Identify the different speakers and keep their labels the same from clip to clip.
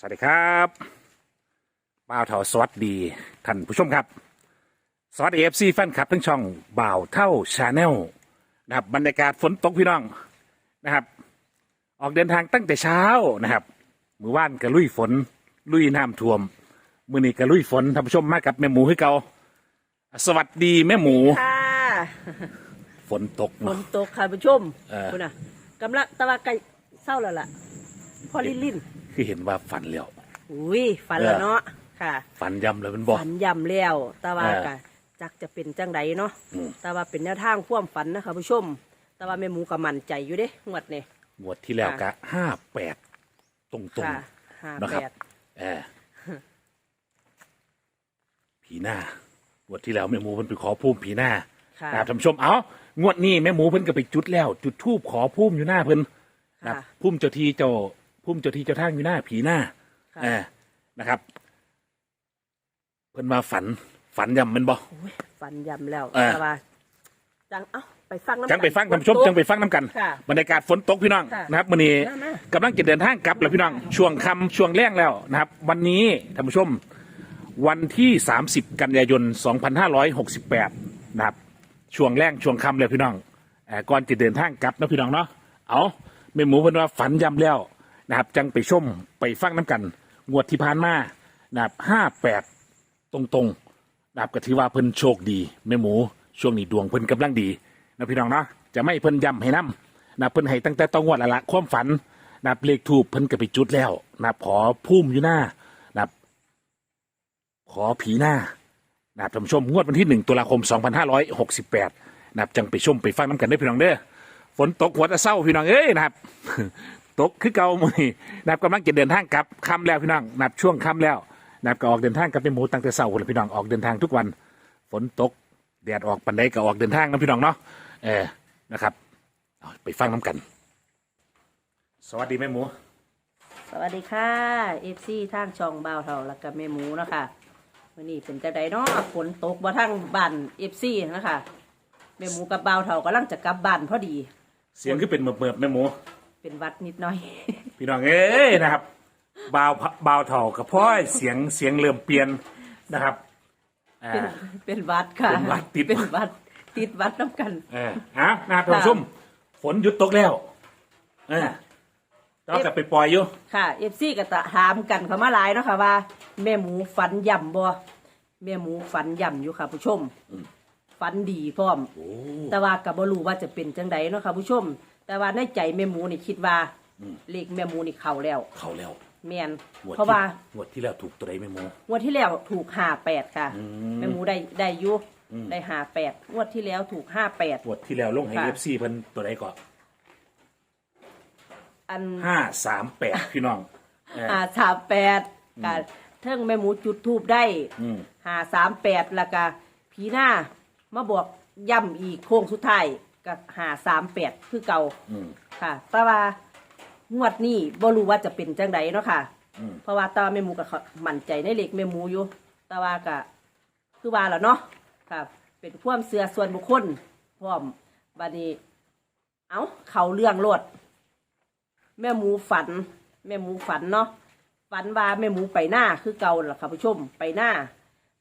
Speaker 1: สวัสดีครับบ่าวเท่าสวัสดีท่านผู้ชมครับ สวัสดีเอฟซีแฟนคลับทั้งช่องบ่าวเท่าชาแนลนะครับบรรยากาศฝนตกพี่น้องนะครับ ออกเดินทางตั้งแต่เช้านะครับมือว่านกระลุยฝน ลุยน้ำท่วม มือนี้กระลุยฝนท่านผู้ชมมากับแม่หมูให้เกาสวัสดีแม่หมู
Speaker 2: ค่ะ
Speaker 1: ฝนตก
Speaker 2: ฝ
Speaker 1: เนาะ
Speaker 2: นตกค่ะผู้ชม
Speaker 1: เออ
Speaker 2: คุณน่ะกำลังตะวันใกล้เศร้าแล้วล่ะพอลินลิน
Speaker 1: คือเห็นว่าฝันแล้ว
Speaker 2: อุ้ยฝันแล้วเนาะค่ะ
Speaker 1: ฝันยำเลยมันบอก
Speaker 2: ฝันย่ำแล้วตะวัน
Speaker 1: เออ
Speaker 2: กะจักจะเป็นจังใดเนาะ
Speaker 1: อืม
Speaker 2: ตะวันเป็นแนวทางความฝันนะคะผู้ชมตะวันแม่หมูก็มั่นใจอยู่เด้งวดนี่
Speaker 1: งวดที่แล้วกะห้าแปดตรงตรง
Speaker 2: ค่ะห้า
Speaker 1: นะค
Speaker 2: แป
Speaker 1: รับ
Speaker 2: ด
Speaker 1: เออผีหน้างวดที่แล้วแม่หมูเพิ่นไปขอพุ่มผีหน้า
Speaker 2: ค่ะ
Speaker 1: นะครับท่านผู้ชมเอางวดนี้แม่หมูเพิ่นก็ไปจุดแล้ว จุดทูบขอพุ่มอยู่หน้าเพิ่นนะ
Speaker 2: ค่ะ
Speaker 1: พุ่มเจ้าที่เจ้า พุ่มเจ้าที่เจ้าทางอยู่หน้าผีหน้า
Speaker 2: ค่ะ
Speaker 1: เออนะครับ เพิ่นมาฝันฝันยำแมันบ่
Speaker 2: อุ้ยฝันย่ำแล้ว
Speaker 1: เออ
Speaker 2: ตะวันจังเอ้าไปฟังน้ำ
Speaker 1: จังไปฟังท่านผู้ชม
Speaker 2: ฝตก
Speaker 1: จังไปฟังน้ำกัน
Speaker 2: ค่ะ
Speaker 1: บรรยากาศฝนตกพี่น้อง
Speaker 2: ค่ะ
Speaker 1: นะครับวันนี้
Speaker 2: มามา
Speaker 1: กำลังจะเดินทางกลับแล้วพี่น้องช่วงค่ำช่วงแรงแล้วนะครับ วันนี้ท่านผู้ชม วันที่ 30 กันยายน 2568 นะครับ ช่วงแรงช่วงค่ำเลยพี่น้องเอ่อก่อนจะเดินทางกลับนะพี่น้องเนาะเอาแม่หมูเพิ่นว่าฝันยำแล้ว นะครับ จังไปชมไปฟังน้ำกันงวดที่ผ่านมานะครับ58ตรงๆนะครับก็ถือว่าเพิ่นโชคดีแม่หมู ช่วงนี้ดวงเพิ่นกำลังดีนะพี่น้องเนาะจะไม่เพิ่นย้ำให้นํนะเพิ่นให้ตั้งแต่ต้องงวดละละความฝันนะครับเลขทูบเพิ่นก็ไปจุดแล้วนะครับขอพุ่มอยู่หน้านะครับขอผีหน้านะครับท่านผู้ชมงวดวันที่หนึ่งตุลาคม 2568นะครับจังไปชมไปฟังน้ำกันได้พี่น้องเด้อฝนตกหัวตะเศร้าพี่น้องเอ้ยนะครับ ตกคือเก่ามือนี้นะครับกำลังจะเดินทางกลับค่ำแล้วพี่น้องนะครับช่วงค่ำแล้วนะครับก็ออกเดินทางกลับไปหมูตั้งแต่เช้าคนละพี่น้องออกเดินทางทุกวัน ฝนตกแดดออกปันใดก็ออกเดินทางนะพี่น้องเนาะเออนะครับเอาไปฟังน้ำกัน สวัสดีแม่หมู
Speaker 2: สวัสดีค่ะเอฟซีทางช่องบ่าวเท่าแล้วก็แม่หมูเนาะคะวันนี้เป็นจังใดเนาะฝนตกบ่ทั้งบ้านเอฟซีนะคะแม่หมูกับบ่าวเท่ากำลังจะกลับบ้านพอดี
Speaker 1: เสียงคือเป็นเมือบเมือบๆแม่หมู
Speaker 2: เป็นหวัดนิดหน่อย
Speaker 1: พี่น้องเอ้ยนะครับบาวบาวเถ่ากับพ่อยเสียงเสียงเริ่มเปลี่ยนนะครับอ่า
Speaker 2: เป็นเป็นหวัดค่ะ
Speaker 1: เป็นหวัดติด
Speaker 2: เป็นหวัดติดหวัดน้ำกัน
Speaker 1: เออฮะนะครับท่านผู้ชมฝนหยุดตกแล้วเออต้องกลับไปปล่อยอยู่
Speaker 2: ค่ะเอฟซีก็ตะถามกันเขามาหลายเนาะค่ะว่า แม่หมูฝันย่ำบ่แม่หมูฝันย่ำอยู่ค่ะ ผู้ชมฝันดีพร้อม
Speaker 1: โอ้
Speaker 2: แต่ว่าก็บ่รู้ว่าจะเป็นจังใดเนาะค่ะผู้ชม แต่ว่าในใจแม่หมูนี่คิดว่า
Speaker 1: อืม
Speaker 2: เลขแม่หมูนี่เข้าแล้ว
Speaker 1: เข้าแล้ว
Speaker 2: แม่น
Speaker 1: งวด
Speaker 2: เพราะ
Speaker 1: ที่
Speaker 2: ว่า
Speaker 1: งวดที่แล้วถูกตัวใดแม่หมู
Speaker 2: งวดที่แล้วถูกห้าแปดค่ะ
Speaker 1: อืม
Speaker 2: แม่หมูได้ได้อยุ
Speaker 1: อืม
Speaker 2: ได้ห้าแปดงวดที่แล้วถูกห้าแปด
Speaker 1: งวดที่แล้วลงให้
Speaker 2: ค่ะ
Speaker 1: เอฟซีเพิ่นตัวใดก่อน
Speaker 2: อัน
Speaker 1: ห้าสามแปดพี่น้องเออ
Speaker 2: ห้าสามแปดกับเทิงแม่หมูจุดทูบได้
Speaker 1: อืม
Speaker 2: ห้าสามแปดแล้วก็พีหน้ามาบอกย่ำอีกโค้งสุดท้าย กับห้าสามแปดคือเก่า
Speaker 1: อืม
Speaker 2: ค่ะ แต่ว่างวดนี้บ่รู้ว่าจะเป็นจังใดเนาะค่ะ
Speaker 1: อืม
Speaker 2: เพราะว่าแตว่าแม่หมูก็มั่นใจในเหล็กแม่หมูอยู่ แต่ว่าก็คือว่าแล้วเนาะค่ะเป็นความเสื่อส่วนบุคคลพร้อมบัดนี้ เอาเขาเรื่องโลด แม่หมูฝัน แม่หมูฝันเนาะฝันว่าแม่หมูไปหน้าคือเก่าล่ะค่ะผู้ชมไปหน้า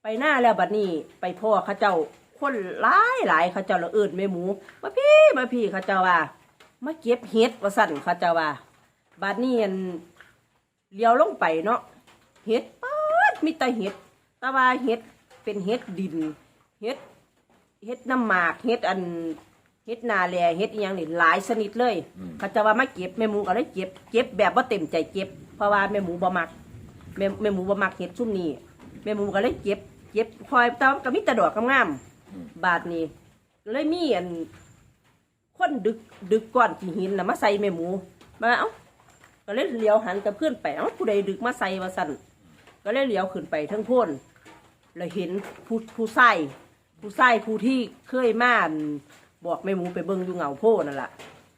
Speaker 2: ไปหน้าแล้วบัดนี้ ไปพ่อเขาเจ้า คนหลายหลายเขาเจ้าละเอิญแม่หมูมาพี่มาพี่เขาเจ้าว่ามาเก็บเห็ดว่าสั่นเขาเจ้าว่าบัดนี้อันเลี้ยวลงไปเนาะเห็ดปัดมีแต่เห็ดแต่ว่าเห็ดเป็นเห็ดดินเห็ดเห็ดน้ำหมากเห็ดอันเห็ดนาแลเห็ดอหย่างนี่หลายชนิดเลย
Speaker 1: อืม
Speaker 2: เขาจะว่ามาเก็บแม่หมูก็เลยเก็บเก็บแบบว่าเต็มใจเก็บเพราะว่าแม่หมูบ่มักแม่แม่หมูบ่มักเห็ดซุ่มนี้แม่หมูก็เลยเก็บเก็บคอยแต่ว่าก็มีแต่ดอกงามๆ บาทนี้เลยมีอันคนดึกดึกก้อนกี่หินน่ะมาใส่แม่หมู มาเอ้าก็เลยเลี้ยวหันกับเพื่อนไปเอ้าผู้ใดดึกมาใส่มาสั่นก็เลยเลี้ยวขึ้นไปทั้งโพ้นแล้วเห็นผู้ผู้ใส่ผู้ใส่ผู้ที่เคยมาอั่นบอกแม่หมูไปเบิ่งอยู่เหงาโพนั่นแหละ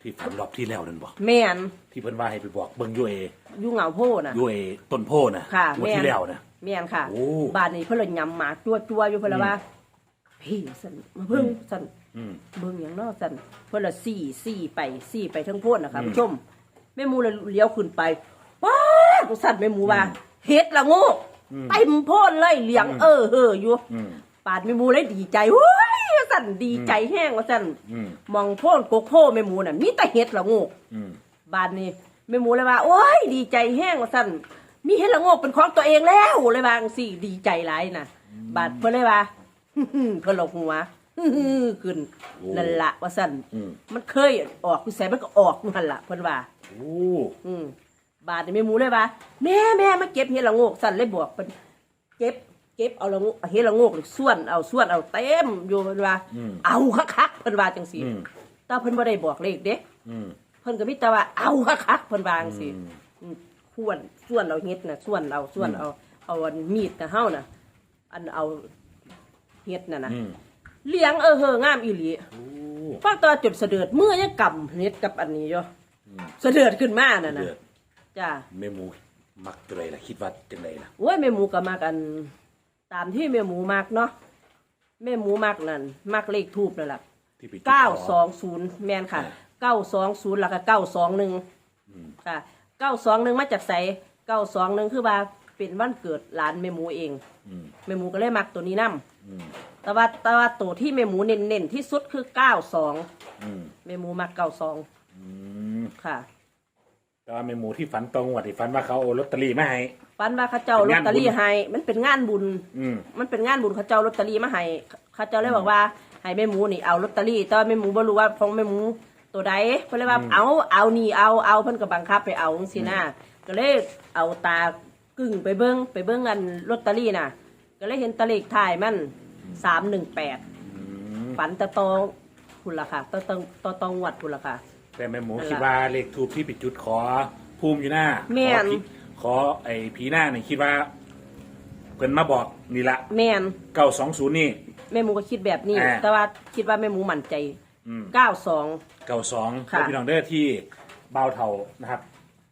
Speaker 1: ที่ฝันรอบที่แล้วนั่นบอก
Speaker 2: แม่น
Speaker 1: ที่เพิ่นว่าให้ไปบอกเบิ่งยูเอ
Speaker 2: อยู่เหงาโพน่ะ
Speaker 1: ยูเอต้นโพนะ
Speaker 2: ค่ะ
Speaker 1: งวด
Speaker 2: แม่น
Speaker 1: ที่แล้วนะ
Speaker 2: แม่นค่ะ
Speaker 1: โอ้
Speaker 2: บ้านนี้เพิ่นเลยยำหมากจัวจัวๆอยู่เพิ่นละว่า พี่สั่นมาเบิ่งสั่น
Speaker 1: อืม
Speaker 2: เบิ่งอย่างเนอกสั่นเพิ่นละสี่สี่ไปสี่ไปทั้งโพ้นนะคะ
Speaker 1: อืม
Speaker 2: ผู้ชมแม่หมูเลยเลี้ยวขึ้นไปป๊าดสั่นแม่หมูว่าเฮ็ดละโงูเต็มโพ่นเลยเหลียงเออเฮออยู่
Speaker 1: อืม
Speaker 2: ปาดแม่หมูเลยดีใจเฮ้ยว่าสั่นดีใจแห้งว่าสั่น
Speaker 1: อืม
Speaker 2: มองโพ่นโกโก้แม่หมูน่ะมีแต่เฮ็ดละโงู
Speaker 1: อืม
Speaker 2: บาดนี้แม่หมูเลยว่าโอ้ยดีใจแห้งว่าสั่นมีเฮ็ดละโงกเป็นของตัวเองแล้วเลยว่าจังซี่ดีใจหลายน่ะบาดเพิ่นเลยว่า เพิ่นหลกหัวขึ้นนั่นละว่าสั่น
Speaker 1: อืม
Speaker 2: มันเคยออกคือใส่มันก็ออกนั่นละเพิ่นว่า
Speaker 1: โอ้
Speaker 2: อืมบาดนี่แม่หมูเลยว่าแม่แม่มาเก็บเฮ็ดละโงกสั่นเลยบอกเพิ่นเก็บ เก็บเอาละโงกเฮ็ดละโงกนี่ส่วนเอาส่วนเอาเต็มอยู่เพิ่นว่า เอาคักๆเพิ่นว่าจังซี่
Speaker 1: อืม
Speaker 2: แต่เพิ่นบ่ได้บอกเลขเด้
Speaker 1: อืม
Speaker 2: เพิ่นก็มีแต่ว่าเอาคักๆเพิ่นว่าจังซี่อืมส่วนส่วนเอาเฮ็ดน่ะส่วนเอาส่วนเอาเอาอันมีดน่ะเฮาน่ะ อันเอา เฮ็ดน่ะนะ
Speaker 1: อืม
Speaker 2: เลี้ยงเออเฮองามอีหลี
Speaker 1: โอ้
Speaker 2: ฟังตอนจดเสด็จมือยังกำเฮ็ดกับอันนี้อยู่เสด็จขึ้นมาน่ะนะ
Speaker 1: เดือด
Speaker 2: จ้า
Speaker 1: แม่หมูมักตัวไรล่ะคิดว่าจังไดล่ะ
Speaker 2: โอ้ยแม่หมูก็มักอัน ตามที่แม่หมูมักเนาะแม่หมูมักนั่นมักเลขทูบนั่นล่ะ
Speaker 1: ที่ไปจุด
Speaker 2: เก้า
Speaker 1: ข
Speaker 2: สองศูนย์แม่นค่ะ
Speaker 1: อ่า
Speaker 2: เก้าสองศูนย์แล้วก็เก้าสองหนึ่งค่ะเก้าสองหนึ่งมาจากไสเก้าสองหนึ่งคือว่า เป็นวันเกิดหลานแม่หมูเอง
Speaker 1: อืม
Speaker 2: แม่หมูก็เลยมักตัวนี้นํ
Speaker 1: อืม
Speaker 2: แต่ว่าแต่ว่าตัวที่แม่หมูเน้นๆที่สุดคือเก้าสอง
Speaker 1: อืม
Speaker 2: แม่หมูมักเก้าสอง
Speaker 1: อืม
Speaker 2: ค่ะ
Speaker 1: แต่ว่าแม่หมูที่ฝันตรงวัดที่ฝันว่าเขาเอาลอตเตอรี่มาให้
Speaker 2: ฝันว่าเขาเจ้าลอตเตอรี่ให้มันเป็นงานบุญ
Speaker 1: อืม
Speaker 2: มันเป็นงานบุญเขาเจ้าลอตเตอรี่มาให้เขาเจ้าเลยบอกว่าให้แม่หมูนี่เอาลอตเตอรี่แต่ว่าแม่หมูบ่รู้ว่าของแม่หมูตัวใดเพิ่นเลยว่าเอาเอานี่เอาเอาเพิ่นก็บังคับไปเอาจังซี่นะก็เลยเอาตา กึ่งไปเบิ่งไปเบิ่งกันลอตเตอรี่น่ะ ก็เลยเห็นตะเลขถ่ายมัน318ฝันตะตองพุ่นล่ะค่ะตะตองตะตองวัดพุ่นล่ะค่ะ
Speaker 1: แต่แม่หมู
Speaker 2: นั่นล่ะ
Speaker 1: คิดว่าเลขทูบที่ปิดจุดขอภูมิอยู่หน้า
Speaker 2: แม่น
Speaker 1: ขอคิดขอไอ้ผีหน้านี่คิดว่าเพิ่นมาบอกนี่ละ
Speaker 2: แม่น
Speaker 1: เก้าสองศูนย์นี่
Speaker 2: แม่หมูก็คิดแบบนี้
Speaker 1: อ่า
Speaker 2: แต่ว่าคิดว่าแม่หมูมั่นใจ
Speaker 1: อืม
Speaker 2: 92
Speaker 1: เก้าสอง
Speaker 2: ค่ะ
Speaker 1: พี่น้องเด้อที่เบาวเทานะครับ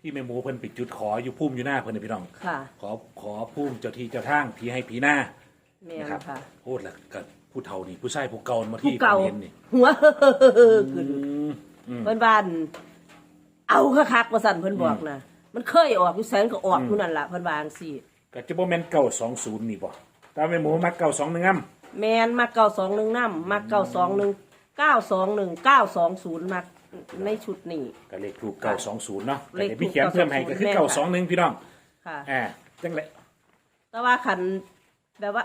Speaker 1: ที่แม่หมูเพิ่นปิดจุดขออยู่ภูมิอยู่หน้าเพิ่นนะพี่น้อง
Speaker 2: ค่ะ
Speaker 1: ขอขอภูมิเจ้าที่เจ้าทางผีให้ผีหน้า
Speaker 2: แม่น
Speaker 1: นะครับ
Speaker 2: ค่ะ
Speaker 1: โคตรละกับผู้เฒ่านี่ผู้ชายผู้เก่ามา
Speaker 2: ผู้
Speaker 1: ที่
Speaker 2: เก่า
Speaker 1: เห็นนี่
Speaker 2: หัว ขึ้น
Speaker 1: อืมอืม
Speaker 2: เพิ่นบ้านเอาคักๆว่าสั่นเพิ่นบอกนะมันเคยออกอยู่แสนก็ออกอยู่นั่นล่ะเพิ่นวาจังซี่
Speaker 1: ก็จะบ่แม่นเก้าสองศูนย์นี่บ่แต่แม่หมูมักเก้าสองหนึ่งอ้ำ
Speaker 2: แม่นมา921นำมา921 921 920มัก ในชุดนี้
Speaker 1: ก็เลขถูกเก้าสองศูนย์เนาะ
Speaker 2: เลข
Speaker 1: แต่
Speaker 2: ถูก
Speaker 1: พี่เขียนเพิ่มให้ก็คือ
Speaker 2: แม่น
Speaker 1: เก้าส
Speaker 2: ค่ะ
Speaker 1: องหนึ่งพี่น้อง
Speaker 2: ค่ะ
Speaker 1: อ่าจังเลย
Speaker 2: แต่ว่าคันแบบว่า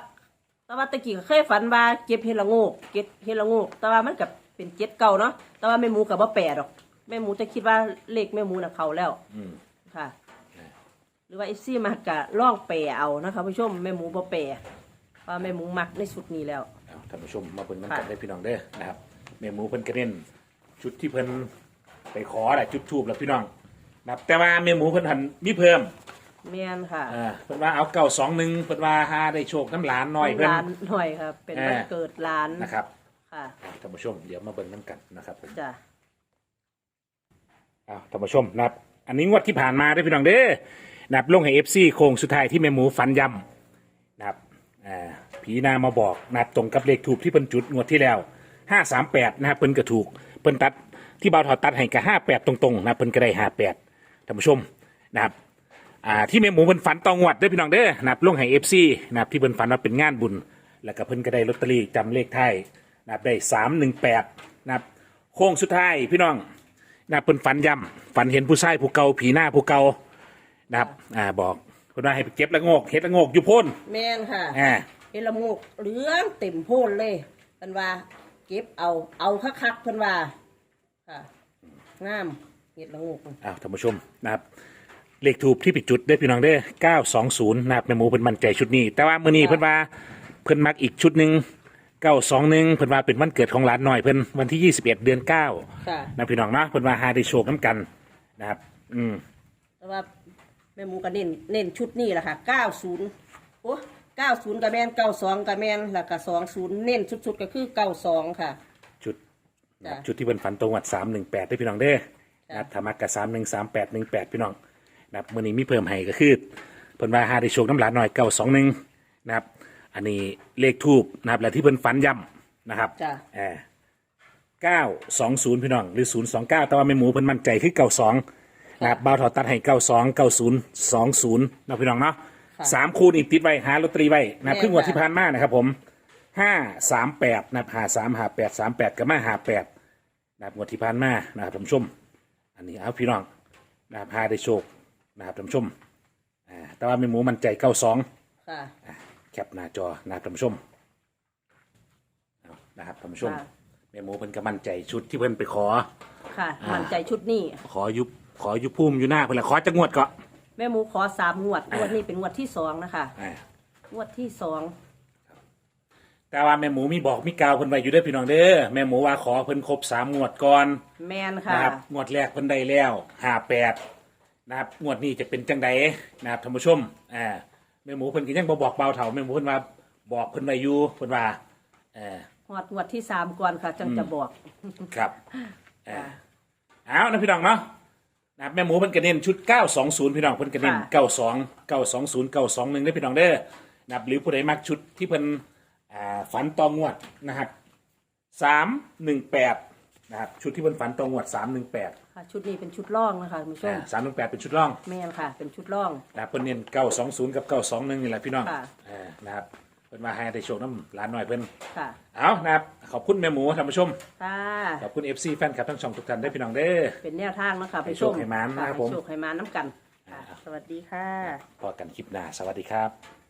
Speaker 2: แต่ว่าตะกี้ก็เคยฝันว่าเก็บเฮดละโงกเก็บเฮดละโงก แต่ว่ามันก็เป็นเจ็ดเก่าเนาะแต่ว่าแม่หมูก็บ่แปลดอกแม่หมูจะคิดว่าเลขแม่หมูน่ะเข้าแล้ว
Speaker 1: อืม
Speaker 2: ค่ะหรือว่าไอซี่มากะล่องแปรเอานะคะผู้ชมแม่หมูบ่แปรเพราะแม่หมูมักในสุดนี้แล้ว
Speaker 1: เอาท่านผู้ชมมาเบิ่งน้ำ
Speaker 2: ค่ะ
Speaker 1: กันได้พี่น้องเด้อนะครับแม่หมูเพิ่นกระเด็น ชุดที่เพิ่นไปขอแหละจุดทูบแล้วพี่น้องนะครับแต่ว่าแม่หมูเพิ่นหันมีเพิ่ม
Speaker 2: แม่นค่ะ
Speaker 1: อ่าเพิ่นว่าเอาเก้าสองหนึ่งเพิ่นว่าหาได้โชคน้ำหลานหน่อยเพิ่น
Speaker 2: ร้านหน่อยครับ เป็น
Speaker 1: เออ
Speaker 2: วันเกิดร้าน
Speaker 1: นะครับ
Speaker 2: ค่ะ
Speaker 1: อ่าท่านผู้ชมเดี๋ยวมาเบิ่งน้ำกันนะครับผม
Speaker 2: จ้ะ
Speaker 1: อ้าวท่านผู้ชมนะครับ อันนี้งวดที่ผ่านมาได้อพี่น้องเด้อนะครับลงให้เอฟซีโค้งสุดท้ายที่แม่หมูฝันยำนะครับอ่าผีนามาบอกนะครับตรงกับเลขถูกที่เพิ่นจุดงวดที่แล้วห้าสามแปดนะครับเพิ่นก็ถูก เพิ่นตัดที่บ่าวถอดตัดให้กับห้าแปดตรงๆนะครับเพิ่นก็ได้ห้าแปดท่านผู้ชมนะครับอ่าที่แม่หมูเพิ่นฝันตองงวดเด้อพี่น้องเด้อนะครับลงให้เอฟซีนะครับที่เพิ่นฝันว่าเป็นงานบุญ แล้วก็เพิ่นก็ได้ลอตเตอรี่จำเลขไทายนะครับได้สามหนึ่งแปดนะครับโค้งสุดท้ายพี่น้องนะเพิ่นฝันย่ำฝันเห็นผู้ชายผู้เก่าผีหน้าผู้เก่านะครับอ่าบอกเพิ่นว่าให้ไปเก็บละโงกเห็ดละโงกอยู่โพ้น
Speaker 2: แม่นค่ะ
Speaker 1: อ่า
Speaker 2: เฮดละโงกเหลืองเต็มโพ่นเลยเพิ่นว่า เก็บเอา เอาคักๆเพิ่นว่าค่ะงามเฮ็ดละโงก
Speaker 1: อ้าวท่านผู้ชมนะครับ เลขถูกที่ปิดจุดได้อพี่น้องเด้อ920นะครับแม่หมูเพิ่นมั่นใจชุดนี้ แต่ว่ามื้อนี้เพิ่นว่าเพิ่นมักอีกชุดหนึ่ง921เพิ่นว่าเป็นวันเกิดของหลานหน่อยเพิ่นวันที่21เดือน9
Speaker 2: ค่ะ
Speaker 1: นะพี่น้องเนาะเพิ่นว่าหาได้โชคน้ำกันนะครับ อืม
Speaker 2: แต่ว่าแม่หมูก็เน้นเน้นชุดนี้แหละค่ะ 90 โอ้ 90กับแม่น92กับแม่นแล้วก็20เน้นสุดๆก็คือ92ค่ะ
Speaker 1: ชุด
Speaker 2: จ้ะ
Speaker 1: ชุดที่เพิ่นฝันตรงวัดสามหนึ่งแปดได้อพี่น้องเด้อ
Speaker 2: จ้ะ
Speaker 1: นะครับธรรมะกับสามหนึ่งสามแปดหนึ่งแปดพี่น้องนะครับมื่อนี้มีเพิ่มให้ก็คือเพิ่นว่าหาได้โชคน้ำหลานหน่อยเก้าสองหนึ่งนะครับ อันนี้เลขทูบนะครับและที่เพิ่นฝันย่ำนะครับ
Speaker 2: จ้ะ
Speaker 1: เออเก้าสองศูนย์พี่น้องหรือศูนย์สองเก้าแต่ว่าแม่หมูเพิ่นมั่นใจคือเก้าสองนะครับเบาถอตัดให้เก้าสองเก้าศูนย์สองศูนย์นะพี่น้องเนาะ
Speaker 2: ค่ะ
Speaker 1: สามคูณอีกติดไว้หาลอตเตอรี่ไว้นะ
Speaker 2: แม่น
Speaker 1: ครึ่งวัน
Speaker 2: ค่ะ
Speaker 1: ที่ผ่านมานะครับ ผมห้าสามแปดนะครับหาสามหาแปดสามแปดกับมาหาแปดนะครับงวดที่ผ่านมานะครับท่านผู้ชม อันนี้เอาพี่น้องนะครับพาได้โชคนะครับท่านผู้ชมอ่าแต่ว่าแม่หมูมันใจเก้าสอง
Speaker 2: ค่ะ
Speaker 1: แคปหน้าจอนะครับท่านผู้ชมเอานะครับท่านผู้ชม
Speaker 2: ค่ะ
Speaker 1: แม่หมูเพิ่นก็มั่นใจชุดที่เพิ่นไปขอ
Speaker 2: ค่ะ
Speaker 1: อ่ามั่
Speaker 2: มั่นใจชุดนี้
Speaker 1: ขอยุบขอยุบพุ่มอยู่หน้าเพิ่นละขอจักงวดก็
Speaker 2: แม่หมูขอสามงวดงวดนี้เป็นงวดที่สองนะคะ
Speaker 1: อ่า
Speaker 2: งวดที่สอง
Speaker 1: แต่ว่าแม่หมูมีบอกมีกล่าวเพิ่นไว้อยู่เด้อพี่น้องเด้อแม่หมูว่าขอเพิ่นครบสามงวดก่อน
Speaker 2: แมนค่ะ
Speaker 1: นะครับงวดแรกเพิ่นได้แล้วห้าแปดนะครับงวดนี้จะเป็นจังใดนะครับท่านผู้ชมอ่าแม่หมูเพิ่นก็ยังบ่บอกเบาเท่าแม่หมูเพิ่นว่าบอกเพิ่นไว้อยู่เพิ่นว่าเออ
Speaker 2: งวดงวดที่สามก่อนค่ะ จังจะบอก
Speaker 1: ครับเออเอานะพี่น้องเนาะ นะครับแม่หมูเพิ่นก็เน้นชุด 920 พี่น้องเพิ่นก็เน้น
Speaker 2: ค่ะ
Speaker 1: 92 920 921ได้อพี่น้องเด้อนะครับหรือผู้ใดมักชุดที่เพิ่นอ่าฝันตองวดนะครับ 318นะครับชุดที่เพิ่นฝันตองวด 318
Speaker 2: ค่ะชุดนี้เป็นชุดล่องนะคะคุณผู้ชม
Speaker 1: อ่า318 เป็นชุดร่อง
Speaker 2: แมนค่ะ เป็นชุดล่อง
Speaker 1: นะครับเพิ่นเน้น920 กับ 921 นี่แหละพี่น้อง
Speaker 2: ค่ะ
Speaker 1: อ่านะครับ เพิ่นมาให้ได้โชคน้ำร้านหน่อยเพิ่น
Speaker 2: ค่ะ
Speaker 1: เอานะครับขอบคุณแม่หมูท่านผู้ชม
Speaker 2: ค่ะ
Speaker 1: ขอบคุณ FC แฟนคลับทั้งช่องทุกท่านได้อพี่น้องเด้อ
Speaker 2: เป็นแนวทางนะคะ
Speaker 1: ให้
Speaker 2: ผู้
Speaker 1: โช
Speaker 2: ช
Speaker 1: ค
Speaker 2: ม
Speaker 1: ให้หมานนะครับ
Speaker 2: ค่ะ
Speaker 1: ผม
Speaker 2: ให้โชคให้หมาน้ำกันค่ะ สวัสดีค่ะ
Speaker 1: พอกันคลิปหน้าสวัสดีครับ